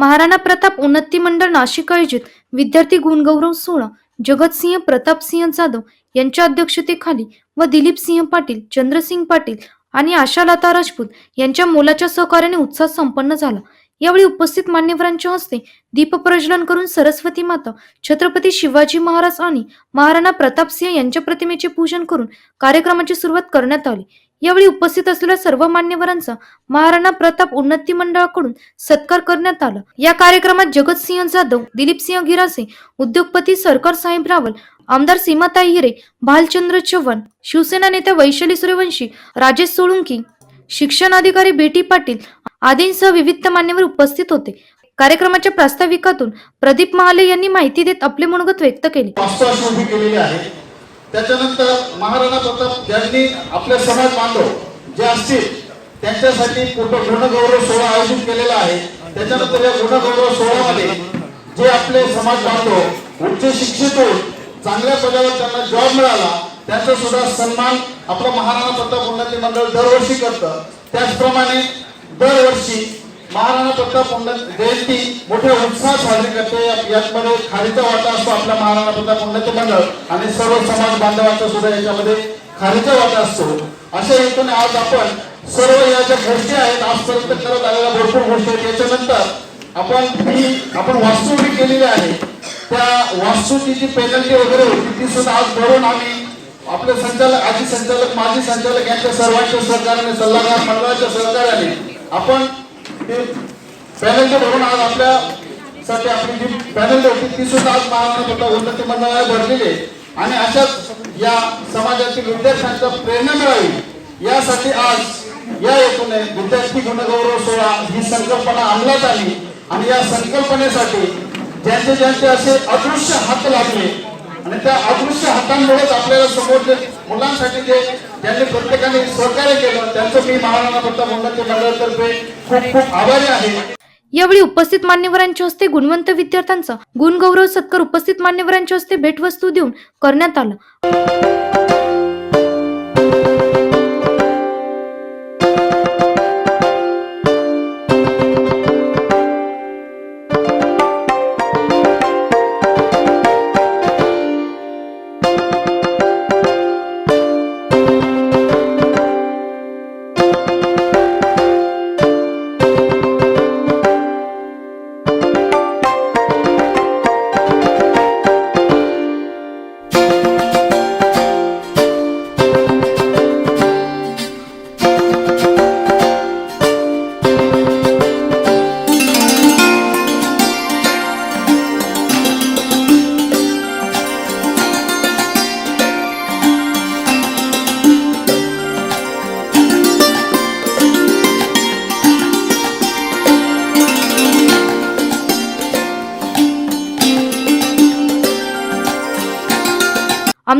महाराणा प्रताप उन्नती मंडळ नाशिक आयोजित विद्यार्थी गुणगौरव सोहळा जगतसिंह प्रतापसिंह जाधव यांच्या अध्यक्षतेखाली व दिलीप सिंह पाटील चंद्रसिंग पाटील आणि आशालता राजपूत यांच्या मोलाच्या सहकार्याने उत्साह संपन्न झाला. यावेळी उपस्थित मान्यवरांच्या हस्ते दीप प्रज्वलन करून सरस्वती माता छत्रपती शिवाजी महाराज आणि महाराणा प्रतापसिंह यांच्या प्रतिमेचे पूजन करून कार्यक्रमाची सुरुवात करण्यात आली. यावेळी उपस्थित असलेल्या सर्व मान्यवरांचा महाराणा प्रताप उन्नती मंडळाकडून सत्कार करण्यात आला. या कार्यक्रमात जगतसिंह जाधव दिलीपसिंह गिरासे उद्योगपती सरकार साहेब रावल आमदार सीमाताई हिरे भालचंद्र चव्हाण शिवसेना नेत्या वैशाली सूर्यवंशी राजेश सोळुंकी शिक्षण अधिकारी बेटी पाटील आदींसह विविध मान्यवर उपस्थित होते. कार्यक्रमाच्या प्रास्ताविकातून प्रदीप महाले यांनी माहिती देत आपले मनोगत व्यक्त केले. त्याच्यानंतर महाराणा प्रताप यांनी आपले समाज बांधव जे असतील त्यांच्यासाठी कुठं गुणगौरव सोहळा आयोजित केलेला आहे. त्याच्यानंतर या गुणगौरव सोहळ्यामध्ये जे आपले समाज बांधव उच्च शिक्षित होऊन चांगल्या पदावर त्यांना जॉब मिळाला त्यांचा सुद्धा सन्मान आपलं महाराणा प्रताप उन्नती मंडळ दरवर्षी करतं. त्याचप्रमाणे दरवर्षी महाराणा प्रताप उन्नत जयंती मोठ्या उत्साहात साजरी करते. या- यामध्ये खारीचा वाटा असतो आपल्या महाराणा प्रताप उन्नती मंडळ आणि सर्व समाज बांधवांचा सुद्धा याच्यामध्ये खारीचा वाटा असतो. अशा हेतूने आज आपण सर्व या ज्या गोष्टी आहेत आजपर्यंत करत आलेल्या भरपूर गोष्टी आहेत. याच्यानंतर आपण ही आपण वास्तू उभी केलेली आहे त्या वास्तूची जी पेनल्टी वगैरे होती ती सुद्धा आज भरून आम्ही आपले संचालक आजी संचालक माजी संचालक यांच्या सर्वांच्या सहकार्याने सल्लागार मंडळाच्या सहकार्याने आपण ते पॅनलचे भरून आज आपल्या साठी आपली जी पॅनल होती ती सुद्धा आज महाराणा उन्नती मंडळाला भरलेली आहे. आणि अशाच या समाजातील विद्यार्थ्यांचा प्रेरणा मिळावी यासाठी आज या हेतूने विद्यार्थी गुणगौरव सोहळा ही संकल्पना अंमलात आली आणि या संकल्पनेसाठी ज्यांचे ज्यांचे असे अदृश्य हात लागले आणि त्या अदृश्य हातांमुळेच आपल्याला समोर जे मुलांसाठी जे ज्यांनी प्रत्येकाने सहकार्य केलं त्यांचं मी महाराणा प्रताप उन्नती मंडळातर्फे खूप खूप आभारी आहे. यावेळी उपस्थित मान्यवरांच्या हस्ते गुणवंत विद्यार्थ्यांचा गुणगौरव सत्कार उपस्थित मान्यवरांच्या हस्ते भेटवस्तू देऊन करण्यात आला.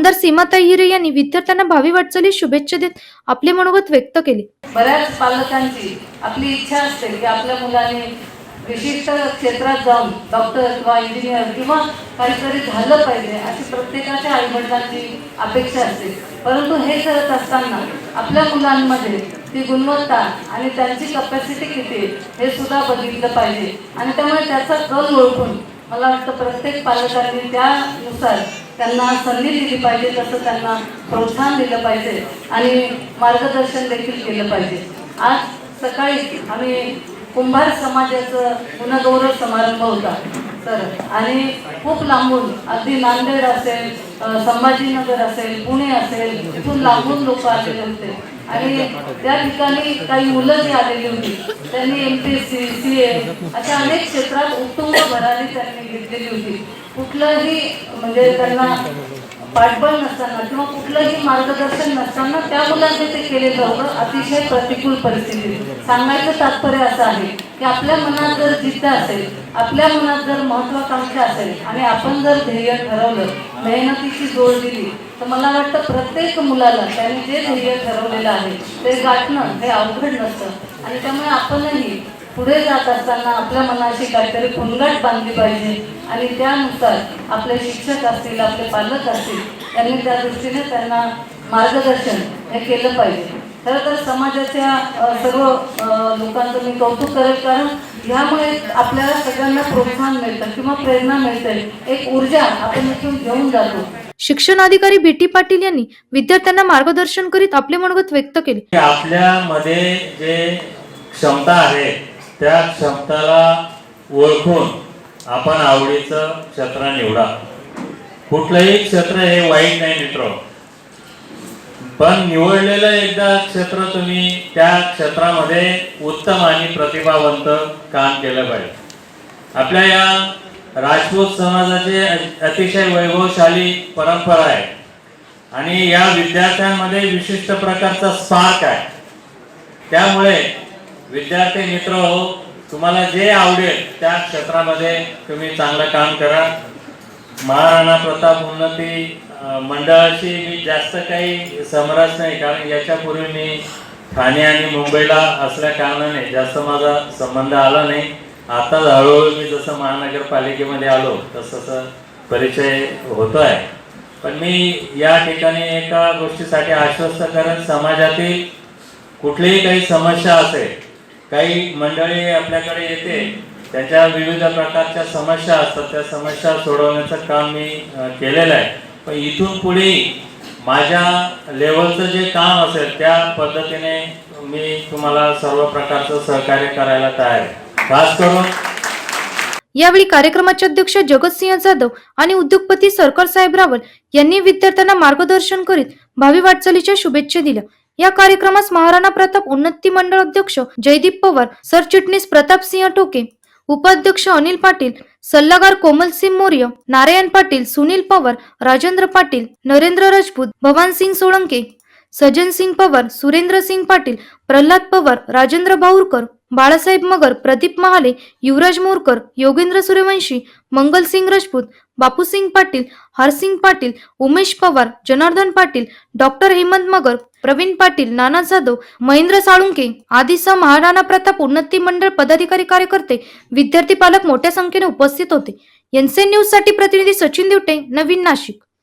आमदार सीमाताई हिरे यांनी विद्यार्थ्यांना भावी वाटचाली शुभेच्छा देत आपले मनोगत व्यक्त केले. बऱ्याच पालकांची आपली इच्छा असते की आपल्या मुलाने विशिष्ट क्षेत्रात जाऊन डॉक्टर किंवा इंजिनियर किंवा काहीतरी झालं पाहिजे अशी प्रत्येकाच्या आईवडिलांची अपेक्षा असते. परंतु हे करत असताना आपल्या मुलांमध्ये ती गुणवत्ता आणि त्यांची कपॅसिटी किती हे सुद्धा बघितलं पाहिजे. आणि त्यामुळे त्याचा कल ओळखून मला वाटतं प्रत्येक पालकांनी त्यानुसार त्यांना संधी दिली पाहिजे तसं त्यांना प्रोत्साहन दिलं पाहिजे आणि मार्गदर्शन देखील केलं पाहिजे. आज सकाळी आम्ही कुंभार समाजाचं गुणगौरव समारंभ होता. तर आणि खूप लांबून अगदी नांदेड असेल संभाजीनगर असेल पुणे असेल इथून लांबून लोक आलेले होते. आणि त्या ठिकाणी काही मुलं जी आलेली होती त्यांनी M P S C C A अशा अनेक क्षेत्रात उत्तुंग भरारी त्यांनी घेतलेली होती. कुठलंही म्हणजे त्यांना पाठबळ नसताना किंवा कुठलंही मार्गदर्शन नसताना त्या मुलांनी ते केलेलं होतं अतिशय प्रतिकूल परिस्थिती सांगायचं तात्पर्य असं आहे की आपल्या मनात जर जिद्द असेल आपल्या मनात जर महत्वाकांक्षा असेल आणि आपण जर ध्येय ठरवलं मेहनतीची जोड दिली तर मला वाटतं प्रत्येक मुलाला त्यांनी जे ध्येय ठरवलेलं आहे ते गाठणं हे अवघड नसतं. आणि त्यामुळे आपणही पुढे जात असताना आपल्या मनाशी काहीतरी पुनगाट बांधली पाहिजे. आणि त्यानुसार आपले शिक्षक असतील आपले पालक असतील त्यांनी त्या दृष्टीने त्यांना मार्गदर्शन हे केलं पाहिजे. खरं तर समाजाच्या सर्व लोकांचं मी कौतुक करेल कारण ह्यामुळे आपल्याला सगळ्यांना प्रोत्साहन मिळतं किंवा प्रेरणा मिळते. एक ऊर्जा आपण इथून घेऊन जातो. शिक्षणाधिकारी बी टी पाटील यांनी विद्यार्थ्यांना मार्गदर्शन करीत आपले मनोगत व्यक्त केले. आपल्यामध्ये जे क्षमता आहे त्या क्षमताला ओळखून आपण आवडीचं क्षेत्र निवडा. कुठलंही क्षेत्र हे वाईट नाही मित्र. पण निवडलेलं एकदा क्षेत्र तुम्ही त्या क्षेत्रामध्ये उत्तम आणि प्रतिभावंत काम केलं पाहिजे. आपल्या या राजपूत समाजाचे अतिशय वैभवशाली परंपरा आहे. आणि या विद्यार्थ्यांमध्ये विशिष्ट प्रकारचा स्पार्क आहे. त्यामुळे विद्यार्थी मित्र हो तुम्हाला जे आवडेल त्या क्षेत्रामध्ये तुम्ही चांगलं काम करा. महाराणा प्रताप उन्नती मंडळाशी मी जास्त काही समरस नाही कारण याच्यापूर्वी मी ठाणे आणि मुंबईला असल्या कारणाने जास्त माझा संबंध आला नाही. आता हळूहळू मी जसं महानगरपालिकेमध्ये आलो तसं परिचय होतो आहे पण मी या ठिकाणी एका गोष्टीसाठी आश्वस्त करेन समाजातील कुठलीही काही समस्या असेल काही मंडळी आपल्याकडे येते त्याच्या विविध प्रकारच्या समस्या असतात. त्या समस्या सोडवण्याचं काम मी केलेलं आहे. पण इथून पुढे माझ्या लेवलचं जे काम असेल त्या पद्धतीने मी तुम्हाला सर्व प्रकारचं सहकार्य करायला तयार आहे. खास करून यावेळी कार्यक्रमाचे अध्यक्ष जगतसिंह जाधव आणि उद्योगपती सरकार साहेब रावल यांनी विद्यार्थ्यांना मार्गदर्शन करीत भावी वाटचालीच्या शुभेच्छा दिल्या. या कार्यक्रमास महाराणा प्रताप उन्नती मंडळ अध्यक्ष जयदीप पवार सरचिटणीस प्रताप सिंह टोके उपाध्यक्ष अनिल पाटील सल्लागार कोमलसिंह मौर्य नारायण पाटील सुनील पवार राजेंद्र पाटील नरेंद्र राजपूत भवानसिंग सोळंके सजन सिंग पवार सुरेंद्र सिंग पाटील प्रल्हाद पवार राजेंद्र भाऊरकर बाळासाहेब मगर प्रदीप महाले युवराज मोरकर योगेंद्र सूर्यवंशी मंगलसिंग राजपूत बापूसिंग पाटील हरसिंग पाटील उमेश पवार जनार्दन पाटील डॉक्टर हेमंत मगर प्रवीण पाटील नाना जाधव महेंद्र साळुंके आदीसह महाराणा प्रताप उन्नती मंडळ पदाधिकारी कार्यकर्ते विद्यार्थी पालक मोठ्या संख्येने उपस्थित होते. एनसीएन न्यूजसाठी प्रतिनिधी सचिन दिवटे नवीन नाशिक.